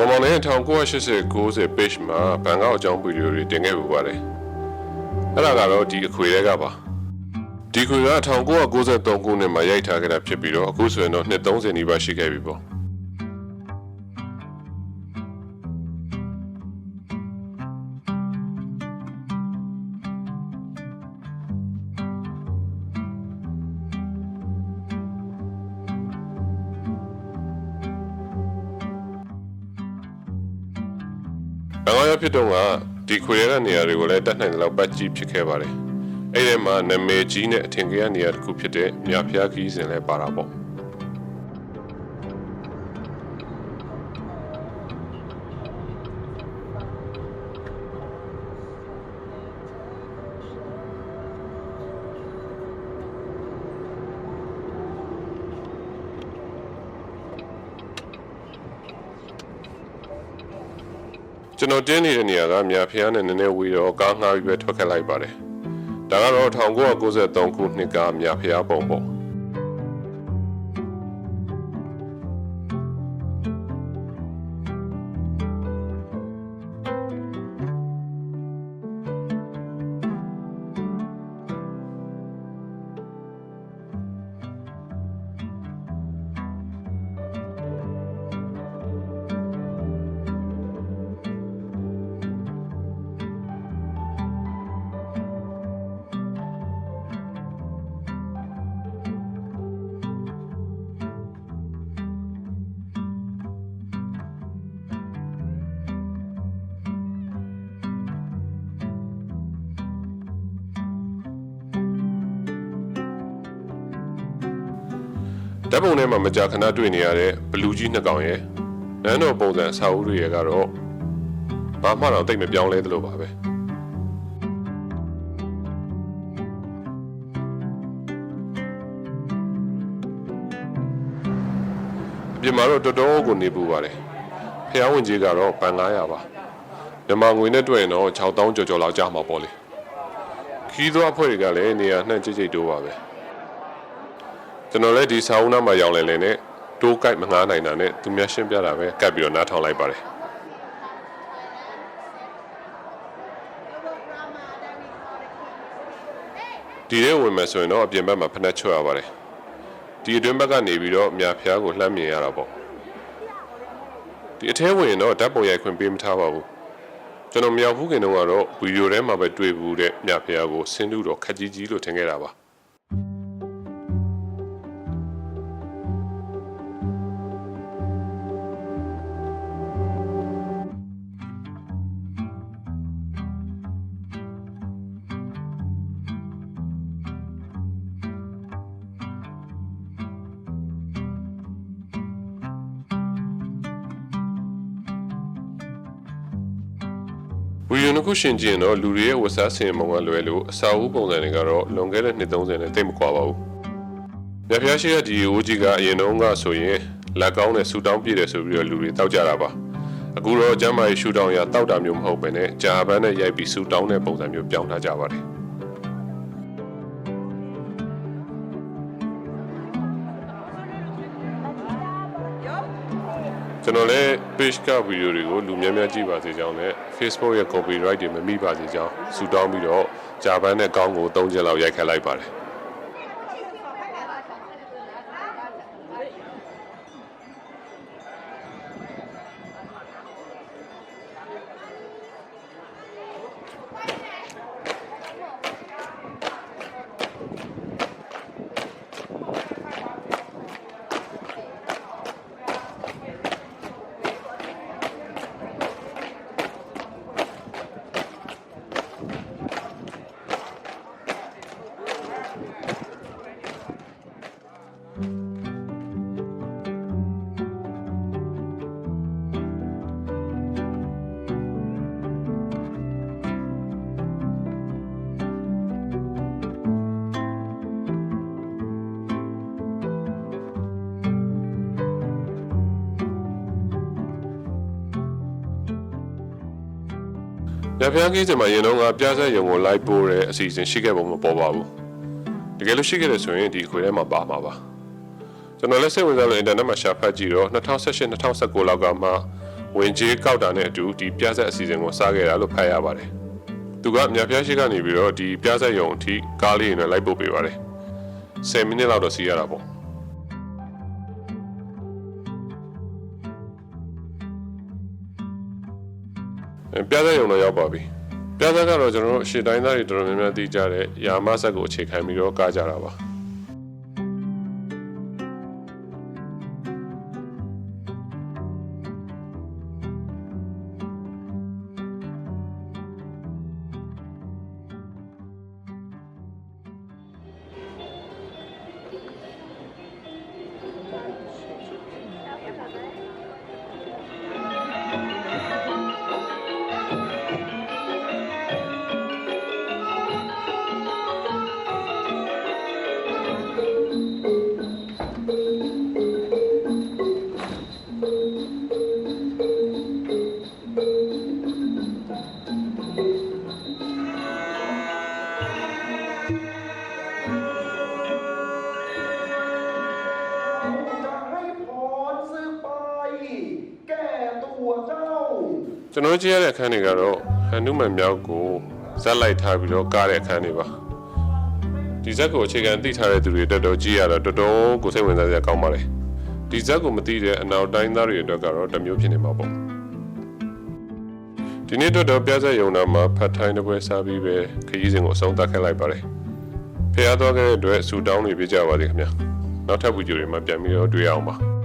မမောင်လည်း1980 90 page မှာဘန်ကောက်အကြောင်းဗီဒီယိုတွေတင်ခဲ့ပူပါတယ်အဲ့ဒါကတော့ဒီအခွေတွေကပါဒီခွေက1993ခုနှစ်မှာရိုက်ထားခဲ့တာဖြစ်ပြီးတော့အခုဆိုရင်တော့နှစ်30နီးပါးရှိခဲ့ပြီပေါ့။ ဘန်ကောက်ရောက်ဖြစ်တော့ကဒီခွေရတဲ့နေရာတွေကိုလည်းတတ်နိုင်တဲ့လောက်ပတ်ကြည့်ဖြစ်ခဲ့ပါတယ်။အဲ့ဒီမှာနာမည်ကြီးနဲ့အထင်ကြီးနေရာတစ်ခုဖြစ်တဲ့မြဖျားခီးစဉ်လည်းပါတာပေါ့ ကျွန်တော်တင်းနေတဲ့နေရာကမြဖျားနဲ့နည်းနည်းဝေးတော့ကားငှားပြီးပဲထွက်ခဲ့လိုက်ပါတယ်။ဒါကတော့1993ခုနှစ်ကမြဖျားပုံပေါ့။ ဓာတ်ပုံထဲမှာမကြာခဏတွေ့နေရတဲ့ဘလူးကြီးနှစ်ကောင်ရဲ့နန်းတော်ပုံစံအစာအုပ်တွေရဲ့ကတော့ဘာမှတော့တိတ်မပြောင်းလဲသလိုပါပဲအပြင်မှာတော့တော်တော်ကိုနေပူပါတယ်ဖျားဝင်ကြီးကတော့ပန်900ပါမြန်မာငွေနဲ့တွေ့ရင်တော့6000ကျော်ကျော်လောက်ကြာမှာပေါ့လေခီးသွားအဖွဲ့တွေကလည်းနေရာနှံ့ကြိတ်ကြိတ်တိုးပါပဲ ကျွန်တော်လည်းဒီစာအုပ်နားမှာရောင်းလဲလဲနဲ့တိုးကိုက်မငားနိုင်တာနဲ့သူများရှင်းပြတာပဲကပ်ပြီးတော့နားထောင်လိုက်ပါတယ်ဒီထဲဝင်မယ်ဆိုရင်တော့အပြင်ဘက်မှာဖနှက်ချွတ်ရပါတယ်ဒီအတွင်းဘက်ကနေပြီးတော့မြာဖျားကိုလှမ်းမြင်ရတာပေါ့ဒီအထဲဝင်ရင်တော့ဓာတ်ပုံရိုက်ခွင့်ပေးမထားပါဘူးကျွန်တော်မရောက်ဘူးခင်တော့ကတော့ဗီဒီယိုထဲမှာပဲတွေ့ဘူးတဲ့မြာဖျားကိုဆင်းတူတော့ခက်ကြီးကြီးလို့ထင်ခဲ့တာပါ ဝီဒီယိုနှစ်ခုရှင်ကြည့်ရင်တော့လူတွေရဲ့ဝတ်စားဆင်ပုံကလွယ်လို့အစာအုပ်ပုံစံတွေကတော့လွန်ခဲ့တဲ့နှစ်30နဲ့တိတ်မကွာပါဘူး။မြဖျားရှိတဲ့ဒီအိုးကြီးကအရင်တုန်းကဆိုရင်လက်ကောင်းနဲ့ဆူတောင်းပြည့်တယ်ဆိုပြီးတော့လူတွေတောက်ကြတာပါ။အခုတော့ကျမ်းမာရေးရှူတောင်းရတောက်တာမျိုးမဟုတ်ပဲနဲ့ဂျာပန်နဲ့ရိုက်ပြီးဆူတောင်းတဲ့ပုံစံမျိုးပြောင်းထားကြပါတယ်။ ကျွန်တော်လည်း page ကဗီဒီယိုတွေကိုလူများများကြည့်ပါစေကြောင်းနဲ့ Facebook ရဲ့ copyright တွေမမိပါစေကြောင်းဆုတောင်းပြီးတော့ဂျာပန်နဲ့ကောင်းကို၃ချက်လောက်ရိုက်ခတ်လိုက်ပါတယ်။ ညဖျားကြီးစင်မှာရင်တော့ကပြားဆက်ရုံကိုလိုက်ပို့တဲ့အစီအစဉ်ရှိခဲ့ပုံမပေါ်ပါဘူး။ တကယ်လို့ရှိခဲ့တယ်ဆိုရင်ဒီအခွေထဲမှာပါမှာပါ။ကျွန်တော်လည်းစိတ်ဝင်စားလို့အင်တာနက်မှာရှာဖတ်ကြည့်တော့2018 2019လောက်ကမှဝင်ကြီးကောက်တာနဲ့အတူဒီပြဆက်အစီအစဉ်ကိုစခဲ့တာလို့ဖတ်ရပါတယ်သူကမြဖျားရှိကနေပြီးတော့ဒီပြဆက်ရုံအထိကားလေးနဲ့လိုက်ပို့ပေးပါတယ်10မိနစ်လောက်တော့စီးရတာပေါ့အဲပြသက်ရုံတော့ရောက်ပါပြီ ပြသက်ကတော့ကျွန်တော်တို့ရှေ့တိုင်းသားတွေတော်တော်များများသိကြတဲ့ယာမဆက်ကိုအခြေခံပြီးတော့ကားကြတာပါ ကျွန်တော်ကြည့်ရတဲ့အခန်းတွေကတော့ဟန်နုမန်မြောက်ကိုဇက်လိုက်ထားပြီးတော့ကားတဲ့အခန်းတွေပါဒီဇက်ကိုအခြေခံသိထားတဲ့သူတွေတော်တော်ကြည့်ရတော့တော်တော်ကိုစိတ်ဝင်စားစရာကောင်းပါလေဒီဇက်ကိုမသိတဲ့အနောက်တိုင်းသားတွေအတွက်ကတော့တစ်မျိုးဖြစ်နေမှာပေါ့ဒီနေ့တော့တော့ပြဆက်ယုံနာမှာဖတ်ထိုင်းတစ်ပွဲစားပြီးပဲခရီးစဉ်ကိုအဆုံးသတ်ခဲ့လိုက်ပါတယ်ဖျားသွားခဲ့တဲ့အတွက်ဆူတောင်းတွေပြကြပါစေခင်ဗျာနောက်ထပ်ဗီဒီယိုတွေမှာပြန်ပြီးတော့တွေ့ရအောင်ပါ